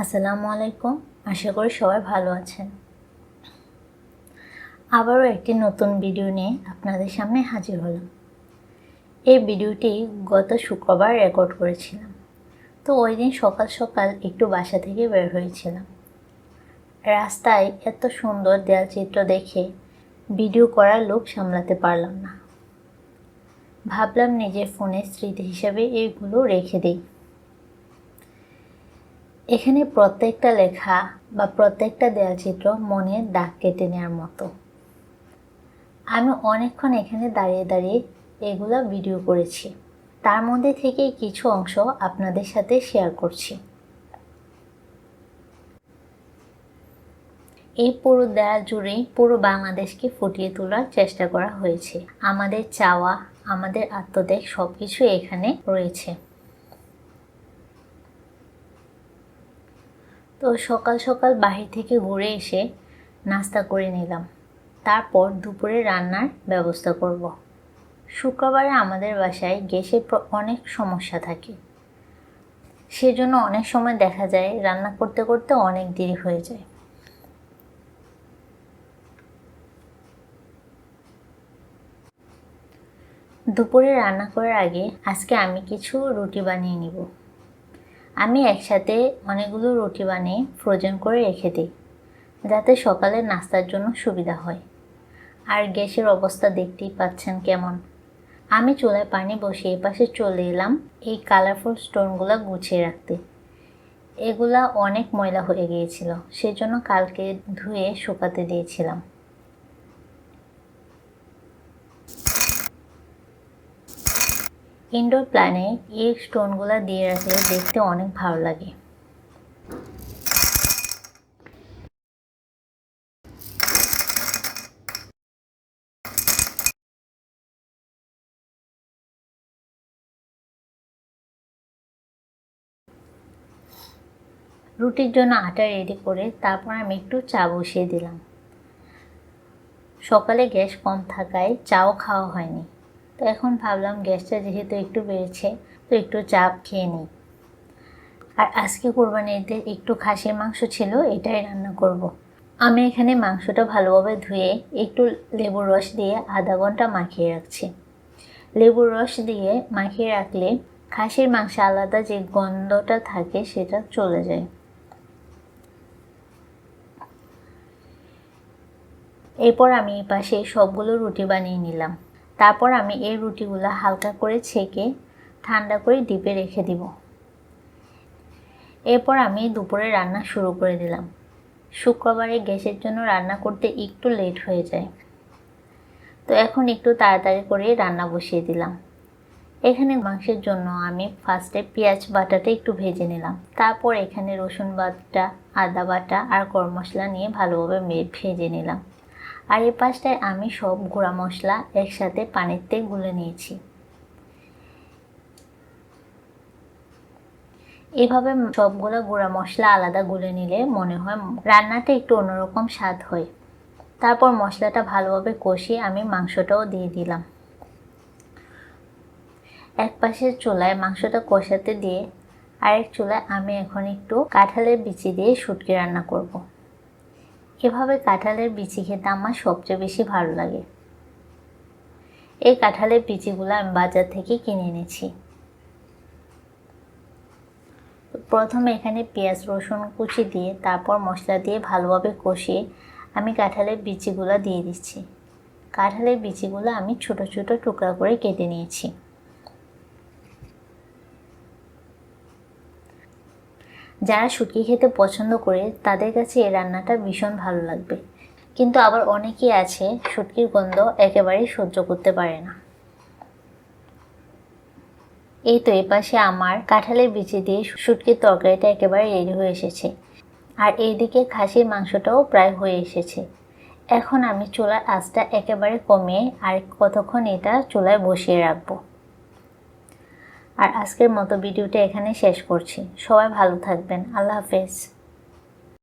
আসসালামু আলাইকুম। আশা করি সবাই ভালো আছেন। আবারও একটি নতুন ভিডিও নিয়ে আপনাদের সামনে হাজির হলাম। এই ভিডিওটি গত শুক্রবার রেকর্ড করেছিলাম। তো ওই দিন সকাল সকাল একটু বাসা থেকে বের হয়েছিলাম। রাস্তায় এত সুন্দর দেয়ালচিত্র দেখে ভিডিও করার লোক সামলাতে পারলাম না। ভাবলাম নিজের ফোনের স্মৃতি হিসাবে এইগুলো রেখে দিই। এখানে প্রত্যেকটা লেখা বা প্রত্যেকটা দেয়ালচিত্র মনে দাগ কেটে নেওয়ার মতো। আমি অনেকক্ষণ এখানে দাঁড়িয়ে দাঁড়িয়ে এগুলো ভিডিও করেছি। তার মধ্যে থেকে কিছু অংশ আপনাদের সাথে শেয়ার করছি। এই পুরো দেয়াল জুড়েই পুরো বাংলাদেশকে ফুটিয়ে তোলার চেষ্টা করা হয়েছে। আমাদের চাওয়া, আমাদের আত্মদেশ সব কিছু এখানে রয়েছে। তো সকাল সকাল বাহির থেকে ঘুরে এসে নাস্তা করে নিলাম। তারপর দুপুরে রান্নার ব্যবস্থা করব। শুক্রবারে আমাদের বাসায় গ্যাসের অনেক সমস্যা থাকে। সেজন্য অনেক সময় দেখা যায় রান্না করতে করতে অনেক দেরি হয়ে যায়। দুপুরে রান্না করার আগে আজকে আমি কিছু রুটি বানিয়ে নিব। আমি একসাথে অনেকগুলো রুটি বানিয়ে ফ্রোজেন করে রেখে দিই, যাতে সকালে নাস্তার জন্য সুবিধা হয়। আর গ্যাসের অবস্থা দেখতেই পাচ্ছেন কেমন। আমি চুলায় পানি বসিয়ে পাশে চলে এলাম এই কালারফুল স্টোনগুলো গুছিয়ে রাখতে। এগুলা অনেক ময়লা হয়ে গিয়েছিল, সেজন্য কালকে ধুয়ে শুকাতে দিয়েছিলাম। ইনডোর প্ল্যানে এই স্টোনগুলো দিয়ে রাখলে দেখতে অনেক ভালো লাগে। রুটির জন্য আটা রেডি করে তারপর আমি একটু চা বসিয়ে দিলাম। সকালে গ্যাস কম থাকায় চাও খাওয়া হয়নি। তো এখন ভাবলাম গ্যাসটা যেহেতু একটু বেড়েছে, তো একটু চাপ খেয়ে নিই। আর আজকে কোরবানিতে একটু খাসির মাংস ছিল, এটাই রান্না করব। আমি এখানে মাংসটা ভালোভাবে ধুয়ে একটু লেবুর রস দিয়ে আধা ঘণ্টা মাখিয়ে রাখছি। লেবুর রস দিয়ে মাখিয়ে রাখলে খাসির মাংসে আলাদা যে গন্ধটা থাকে সেটা চলে যায়। এরপর আমি এই পাশে সবগুলো রুটি বানিয়ে নিলাম। তারপর আমি এই রুটিগুলো হালকা করে ছেঁকে ঠান্ডা করে ডিপে রেখে দিব। এরপর আমি দুপুরে রান্না শুরু করে দিলাম। শুক্রবারে গ্যাসের জন্য রান্না করতে একটু লেট হয়ে যায়। তো এখন একটু তাড়াতাড়ি করে রান্না বসিয়ে দিলাম। এখানে মাংসের জন্য আমি ফার্স্টে পেঁয়াজ বাটাটা একটু ভেজে নিলাম। তারপর এখানে রসুন বাটা, আদা বাটা আর গরম মশলা নিয়ে ভালোভাবে ভেজে নিলাম। আর এই পাশটায় আমি সব গুঁড়া মশলা একসাথে পানিতে গুলে নিয়েছি। এভাবে সবগুলো গুঁড়া মশলা আলাদা গুলে নিলে মনে হয় রান্নাটা একটু অন্যরকম স্বাদ হয়। তারপর মশলাটা ভালোভাবে কষিয়ে আমি মাংসটাও দিয়ে দিলাম। এক পাশে চুলায় মাংসটা কষাতে দিয়ে আরেক চুলায় আমি এখন একটু কাঁঠালের বিচি দিয়ে শুটকি রান্না করব। এভাবে কাঁঠালের বিচি খেতে আমার সবচেয়ে বেশি ভালো লাগে। এই কাঁঠালের বিচিগুলো আমি বাজার থেকে কিনে এনেছি। প্রথমে এখানে পেঁয়াজ, রসুন কুচি দিয়ে, তারপর মশলা দিয়ে ভালোভাবে কষিয়ে আমি কাঁঠালের বিচিগুলো দিয়ে দিচ্ছি। কাঁঠালের বিচিগুলো আমি ছোট ছোট টুকরা করে কেটে নিয়েছি। যারা শুটকি খেতে পছন্দ করে, তাদের কাছে এই রান্নাটা ভীষণ ভালো লাগবে। কিন্তু আবার অনেকেই আছে, শুটকির গন্ধ একেবারেই সহ্য করতে পারে না। এই তো এপাশে আমার কাঁঠালের বিচি দিয়ে শুটকির তরকারিটা একেবারে রেডি হয়ে এসেছে। আর এইদিকে খাসির মাংসটাও প্রায় হয়ে এসেছে। এখন আমি চুলার আঁচটা একেবারে কমিয়ে আর কতক্ষণ এটা চুলায় বসিয়ে রাখব। আর আজকের মতো ভিডিওটা এখানে শেষ করছি। সবাই ভালো থাকবেন। আল্লাহ হাফেজ।